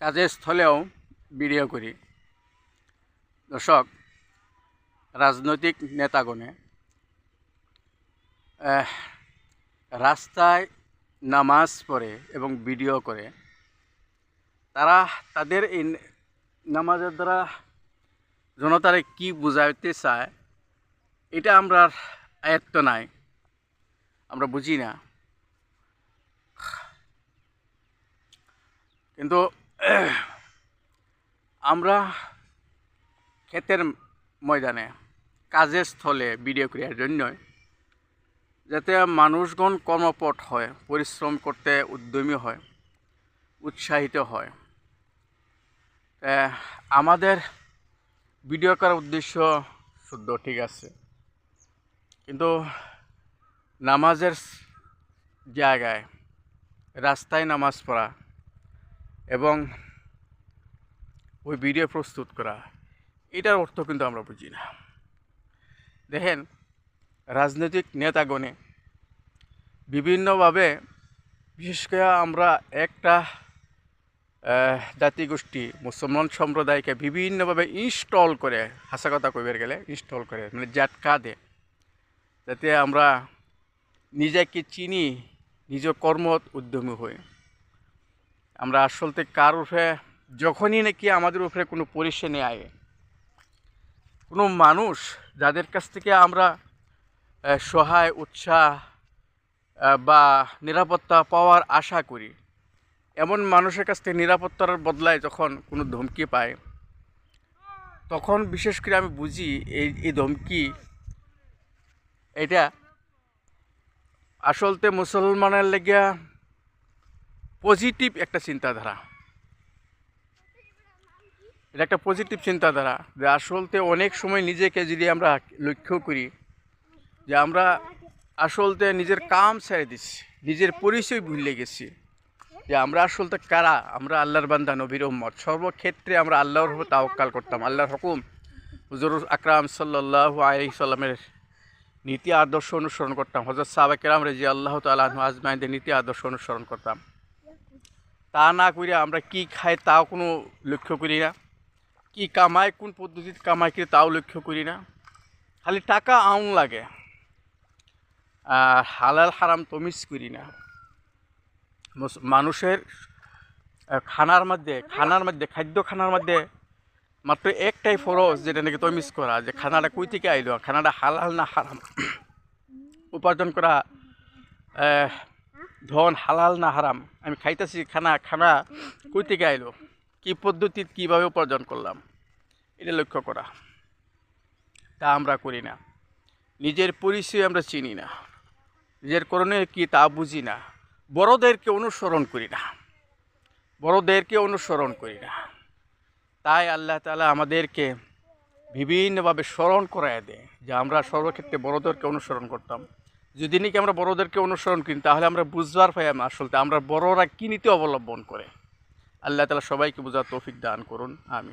কাজের স্থলেও ভিডিও করি। দর্শক, রাজনৈতিক নেতাগণে রাস্তায় নামাজ পড়ে এবং ভিডিও করে, তারা তাদের এই নামাজের দ্বারা জনতারে কি বুঝাইতে চায়, এটা আমরা আয়ত্ত নাই। আমরা বুঝি না। কিন্তু আমরা ক্ষেতের ময়দানে, কাজের স্থলে ভিডিও করার জন্যই যাতে মানুষগণ কর্মপট হয়, পরিশ্রম করতে উদ্যমী হয়, উৎসাহিত হয়। আমাদের ভিডিও করার উদ্দেশ্য শুদ্ধ, ঠিক আছে। কিন্তু নামাজের জায়গায় রাস্তায় নামাজ পড়া এবং ওই ভিডিও প্রস্তুত করা, এটার অর্থ কিন্তু আমরা বুঝি না। দেখেন, রাজনৈতিক নেতাগণে বিভিন্নভাবে, বিশেষ করে আমরা একটা জাতিগোষ্ঠী, মুসলমান সম্প্রদায়কে বিভিন্নভাবে ইনস্টল করে, হাসা কথা কইবার গেলে ইনস্টল করে মানে জাটকা দে, যাতে আমরা নিজেকে চিনি, নিজ কর্মত উদ্যমী হই। আমরা আসলতে কার উপরে যখনই নাকি আমাদের উপরে কোনো পরিশ্রমে আয় কোনো মানুষ যাদের কাছ থেকে আমরা সহায়, উৎসাহ বা নিরাপত্তা পাওয়ার আশা করি, এমন মানুষের কাছ থেকে নিরাপত্তার বদলায় যখন কোনো ধমকি পায়, তখন বিশেষ করে আমি বুঝি এই এই ধমকি, এটা আসলতে মুসলমানের লেগিয়া পজিটিভ একটা চিন্তাধারা। এটা একটা পজিটিভ চিন্তাধারা যে আসলতে অনেক সময় নিজেকে যদি আমরা লক্ষ্য করি যে আমরা আসলতে নিজের কাম ছেড়ে দিচ্ছি, নিজের পরিচয় ভুলে গেছি যে আমরা আসলতে কারা? আমরা আল্লাহর বান্দা, নবীর উম্মত। সর্বক্ষেত্রে আমরা আল্লাহর উপর তাওকাল করতাম। আল্লাহর হুকুম, হুজুর আকরাম সাল্লাহ আলি সাল্লামের নীতি আদর্শ অনুসরণ করতাম। হজরত সাহাবা কেরাম রেজি আল্লাহ তালাহ আজমাইদের নীতি আদর্শ অনুসরণ করতাম। তা না করে আমরা কি খাই তাও কোনো লক্ষ্য করি না। কি কামাই, কোন পদ্ধতিতে কামাই করে তাও লক্ষ্য করি না। খালি টাকা আউন লাগে। আর হালাল হারাম তমিজ করি না। মানুষের খানার মধ্যে খানার মধ্যে, খাদ্য খানার মধ্যে মাত্র একটাই ফরজ যেটা নাকি তমিজ করা, যে খানাটা কই থেকে আইলো, খানাটা হালাল না হারাম। উপার্জন করা ধন হালাল না হারাম, আমি খাইতেছি খানা খানা কই থেকে আইলো, কী পদ্ধতি কীভাবে উপার্জন করলাম, এটা লক্ষ্য করা। তা আমরা করি না। নিজের পরিচয় আমরা চিনি না। নিজের করণীয় কী তা বুঝি না। বড়দেরকে অনুসরণ করি না। বড়দেরকে অনুসরণ করি না। তাই আল্লাহ তালা আমাদেরকে বিভিন্নভাবে স্মরণ করায় দেয় যে আমরা সর্বক্ষেত্রে বড়দেরকে অনুসরণ করতাম। যদি নাকি আমরা বড়োদেরকে অনুসরণ করি, তাহলে আমরা বুঝবার পাই আসলতে আমরা বড়রা কী নীতি অবলম্বন করে। আল্লাহ তালা সবাইকে বোঝার তৌফিক দান করুন আমি